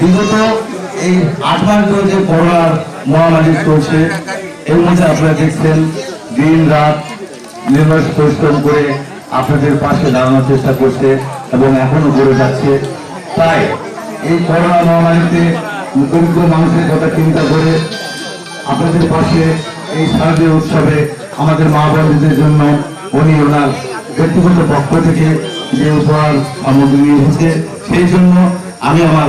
বিগত এই আট মাস যে করোনার মহামারী চলছে, এর মধ্যে আপনারা দেখছেন, দিন রাত নির্বাচ পরিশ্রম করে আপনাদের পাশে দাঁড়ানোর চেষ্টা করছে এবং এখনও করে যাচ্ছে। তাই এই করোনা মহামারীতে দরিদ্র মানুষের কথা চিন্তা করে আপনাদের পাশে এই শারদীয় উৎসবে আমাদের মা বোনদের জন্য উনি ওনার ব্যক্তিগত পক্ষ থেকে যে উপহার সামগ্রী নিয়ে এসেছে, সেই জন্য আমি আমার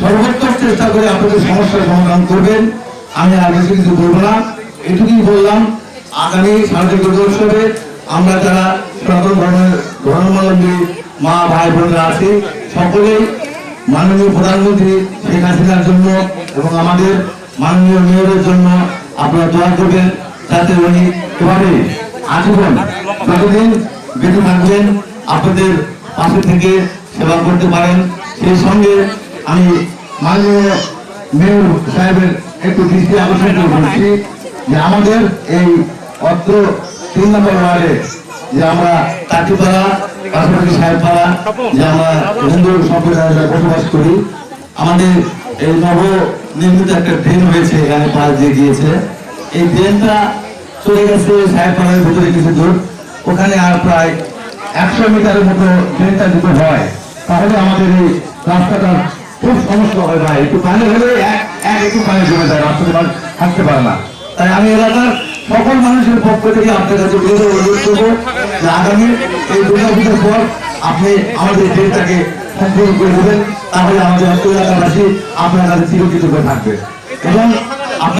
সর্বোত্তম চেষ্টা করে আপনাদের সমস্যার সমাধান করবেন। আমি আর বেশি কিছু বলব না। এটুকুই বললাম, আগামী সামাজিক উৎসবে আমরা যারা সনাতন ধর্মের ধর্মাবলম্বী মা, ভাই, বোনরা আছি, সকলেই মাননীয় প্রধানমন্ত্রী শেখ হাসিনার জন্য এবং আমাদের মাননীয় মেয়রের জন্য আপনারা দোয়া করবেন যাতে উনি এভাবে আজীবন যতদিন বেঁচে থাকবেন, আপনাদের পাশে থেকে সেবা করতে পারেন। সেই সঙ্গে আমি মাননীয় মেয়র সাহেবের একটু দৃষ্টি আকর্ষণ করে বলছি যে আমাদের এই অত্র তিন নম্বর ওয়ার্ডে যে আমরা কাটিপাড়া পাশাপাশি সাহেবপাড়া, যে আমরা হিন্দু সম্প্রদায় বসবাস করি, আমাদের এই নব নির্মিত একটা ড্রেন হয়েছে, এখানে পাশ দিয়ে গিয়েছে। এই ড্রেনটা চলে গেছে সাহেবপাড়ার ভিতরে কিছু দূর। ওখানে আর প্রায় একশো মিটারের মতো ড্রেনটা যদি হয়, তাহলে আমাদের এই রাস্তাটা খুব সমস্যা হয় ভাই একটু পানি হলে এক এক একটু পানি জমে যায় রাস্তাতে মানুষ থাকতে পারে না। তাই আমি এলাকার সকল মানুষের পক্ষ থেকে আপনার কাছে বিশেষ অনুরোধ করব যে আগামী এই দুর্গা পুজোর পর আপনি আমাদের দেশটাকে সম্পূর্ণ করে দেবেন, তাহলে আমাদের এলাকাবাসী আপনার কাছে চিরকৃত হয়ে থাকবে। এবং